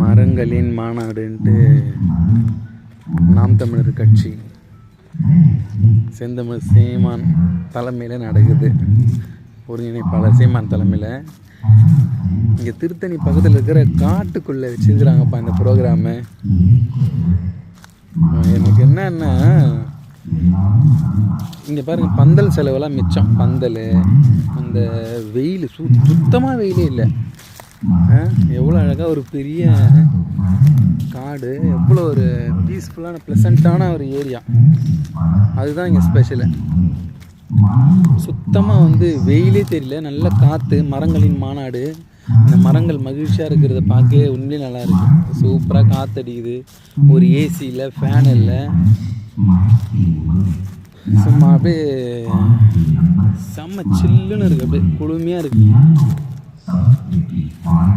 மரங்களின் மாநாடுன்ட்டு நாம் தமிழர் கட்சி செந்தமிழ் சீமான் தலைமையில் நடக்குது. ஒருங்கிணைப்பாளர் சீமான் தலைமையில். இங்கே திருத்தணி பக்கத்தில் இருக்கிற காட்டுக்குள்ளே வச்சுருக்குறாங்கப்பா இந்த ப்ரோக்ராமு. எனக்கு என்னன்னா இங்கே பாருங்க பந்தல் செலவெல்லாம் மிச்சம். பந்தல் அந்த வெயில் சு சுத்தமாக வெயிலே இல்லை. எவ்வளோ அழகாக ஒரு பெரிய காடு எவ்வளோ ஒரு பீஸ்ஃபுல்லான ப்ளசண்ட்டான ஒரு ஏரியா அதுதான் இங்கே ஸ்பெஷலு சுத்தமாக வந்து வெயிலே தெரியல. நல்ல காற்று மரங்களின் மாநாடு. இந்த மரங்கள் மகிழ்ச்சியாக இருக்கிறத பார்க்கவே உண்மையிலே நல்லா இருக்கு. சூப்பராக காற்றடிக்குது ஒரு ஏசி இல்லை ஃபேன் இல்லை. சும்மா அப்படியே செம்ம சில்லுன்னு இருக்குது அப்படியே குளுமையாக இருக்குது